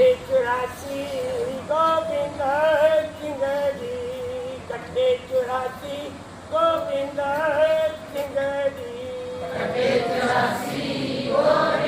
चुरासी गोविंद सिंह जी कटे चुरासी गोविंद सिंह जी कटे चुरासी गोविंद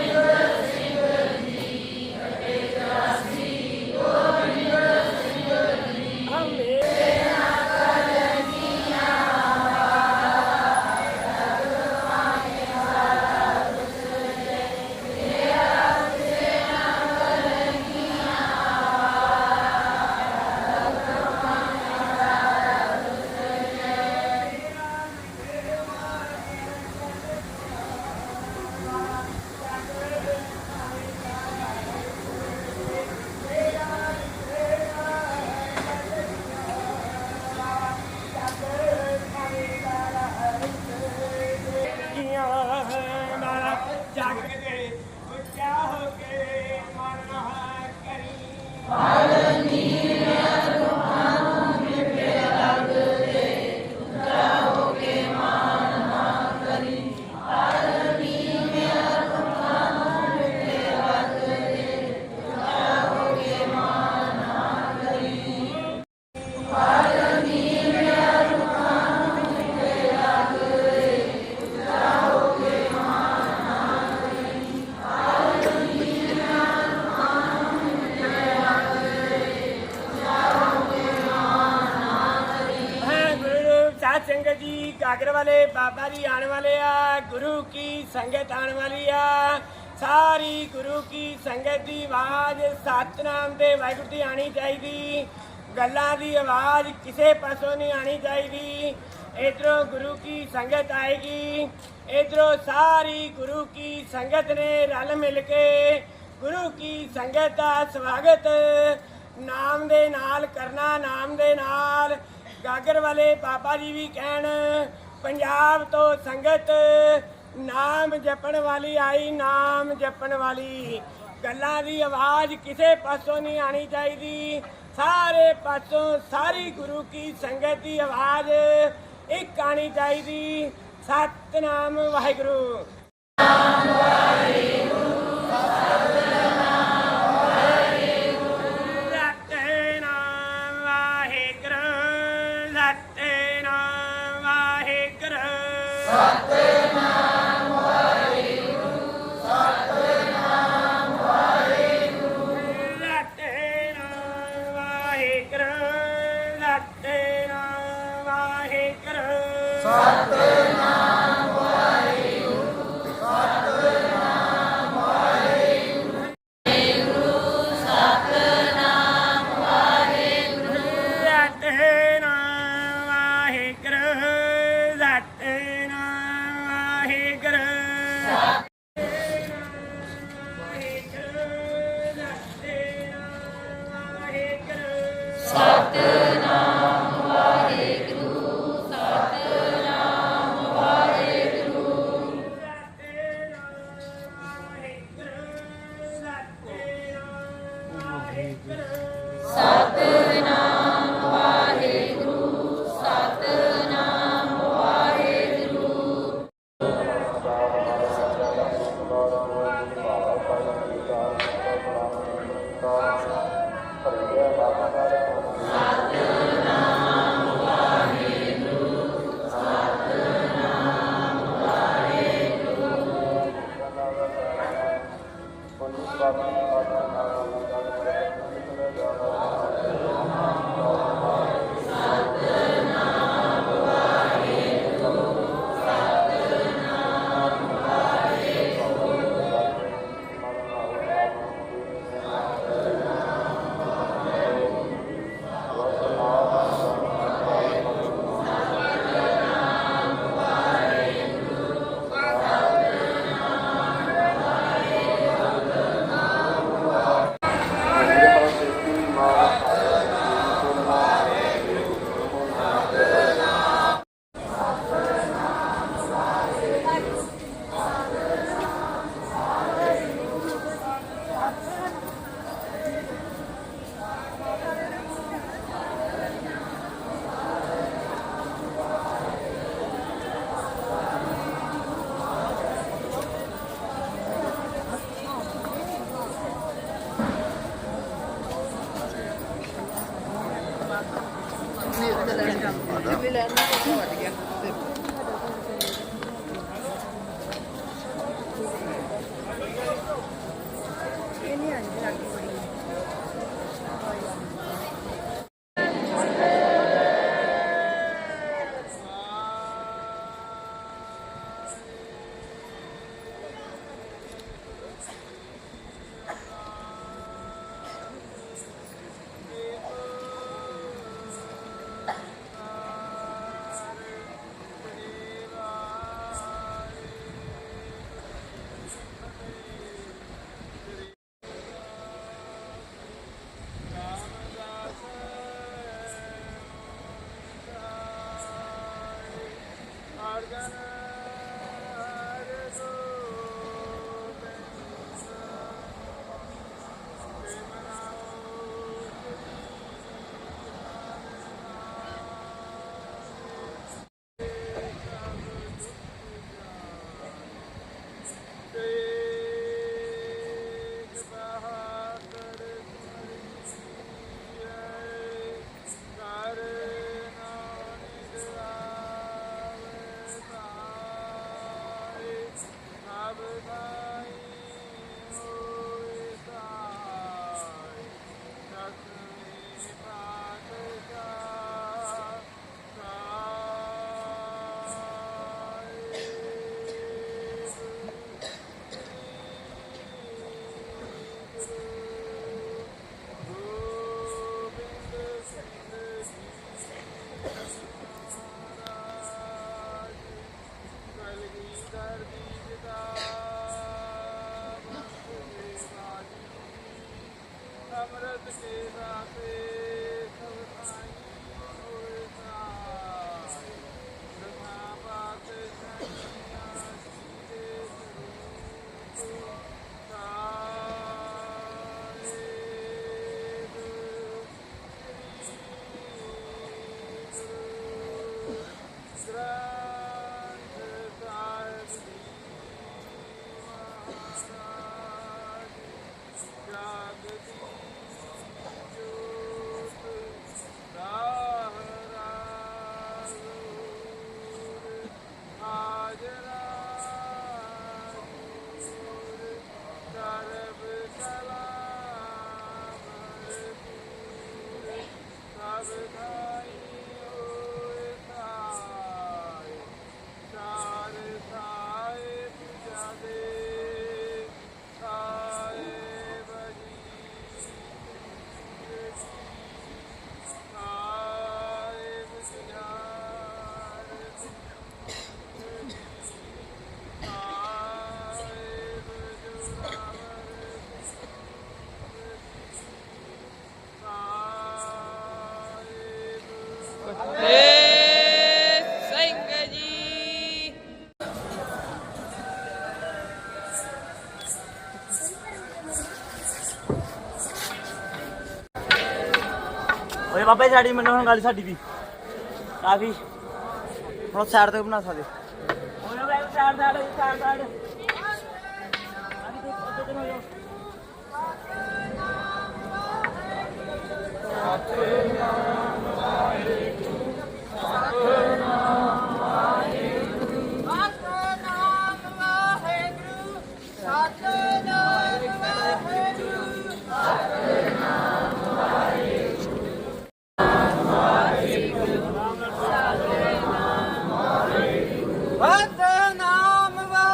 아 ਵਾਲੇ ਜੀ ਆਣ ਵਾਲੇ ਆ, ਗੁਰੂ ਕੀ ਸੰਗਤ ਆਣ ਵਾਲੀ ਆ। ਸਾਰੀ ਗੁਰੂ ਕੀ ਸੰਗਤ ਦੀ ਆਵਾਜ਼ ਸਤਨਾਮ ਦੇ ਵਾਹਿਗੁਰੂ ਦੀ ਆਣੀ ਚਾਹੀਦੀ। ਗੱਲਾਂ ਦੀ ਆਵਾਜ਼ ਕਿਸੇ ਪਾਸੋਂ ਨਹੀਂ ਆਣੀ ਚਾਹੀਦੀ। ਇਧਰੋਂ ਗੁਰੂ ਕੀ ਸੰਗਤ ਆਏਗੀ, ਇਧਰੋਂ ਸਾਰੀ ਗੁਰੂ ਕੀ ਸੰਗਤ ਨੇ ਰਲ ਮਿਲ ਕੇ ਗੁਰੂ ਕੀ ਸੰਗਤ ਦਾ ਸਵਾਗਤ ਨਾਮ ਦੇ ਨਾਲ ਕਰਨਾ, ਨਾਮ ਦੇ ਨਾਲ ਗਾਗਰ ਵਾਲੇ ਬਾਬਾ ਜੀ ਵੀ ਕਹਿਣ ਪੰਜਾਬ ਤੋਂ ਸੰਗਤ ਨਾਮ ਜਪਣ ਵਾਲੀ ਆਈ, ਨਾਮ ਜਪਣ ਵਾਲੀ। ਗੱਲਾਂ ਦੀ ਆਵਾਜ਼ ਕਿਸੇ ਪਾਸੋਂ ਨਹੀਂ ਆਣੀ ਚਾਹੀਦੀ। ਸਾਰੇ ਪਾਸੋਂ ਸਾਰੀ ਗੁਰੂ ਕੀ ਸੰਗਤ ਦੀ ਆਵਾਜ਼ ਇੱਕ ਆਣੀ ਚਾਹੀਦੀ। ਸਤਨਾਮ ਵਾਹਿਗੁਰੂ। ਸਤਿਨਾਮ ਨਹੀਂ ਇਹ ਵੀ ਲੈਣ ਨੂੰ ਵੱਧ ਗਿਆ ਓਏ ਬਾਬਾ ਜੀ, ਸਾਡੀ ਮੈਨੂੰ ਹੁਣ ਗੱਲ ਸਾਡੀ ਦੀ ਕਾਫੀ ਹੁਣ ਸਾਈਡ ਤੇ ਬਣਾ ਸਕਦੇ। ਓਏ ਬਾਈ ਸਾਈਡ ਸਾਈਡ ਸਾਈਡ ਸਾਈਡ ਆਹ ਸਤਨਾਮ ਵਾ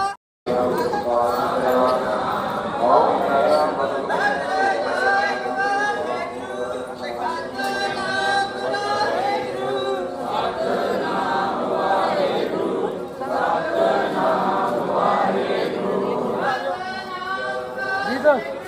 Jesus.